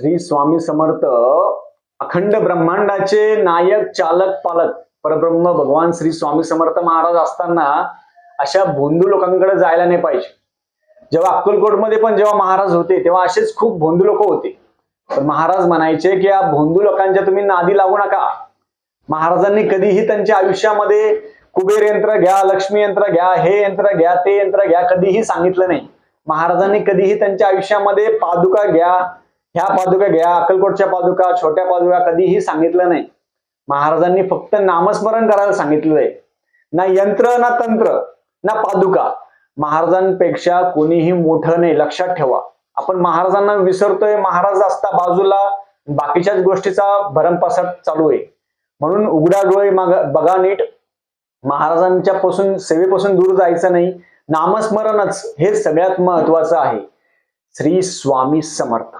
श्री स्वामी समर्थ अखंड ब्रह्मांडाचे नायक चालक पालक परब्रह्म भगवान श्री स्वामी समर्थ महाराज असताना अशा भोंदू लोकांकडे जायला नाही पाहिजे. जेव्हा अक्कलकोटमध्ये पण जेव्हा महाराज होते तेव्हा असेच खूप भोंदू लोक होते. तर महाराज म्हणायचे की या भोंदू लोकांच्या तुम्ही नादी लागू नका. महाराजांनी कधीही त्यांच्या आयुष्यामध्ये कुबेर यंत्र घ्या लक्ष्मी यंत्र घ्या हे यंत्र घ्या ते यंत्र घ्या कधीही सांगितलं नाही. महाराजांनी कधीही त्यांच्या आयुष्यामध्ये पादुका घ्या ह्या पादुका घ्या अक्कलकोटच्या पादुका छोट्या पादुका कधीही सांगितलं नाही. महाराजांनी फक्त नामस्मरण करायला सांगितलंय ना यंत्र ना तंत्र ना पादुका. महाराजांपेक्षा कोणीही मोठं नाही लक्षात ठेवा. आपण महाराजांना विसरतोय महाराज असता बाजूला बाकीच्याच गोष्टीचा भरमपासाट चालू आहे. म्हणून उघडा डोळे बघा नीट. महाराजांच्या पासून सेवेपासून दूर जायचं नाही. नामस्मरणच हे सगळ्यात महत्वाचं आहे. श्री स्वामी समर्थ.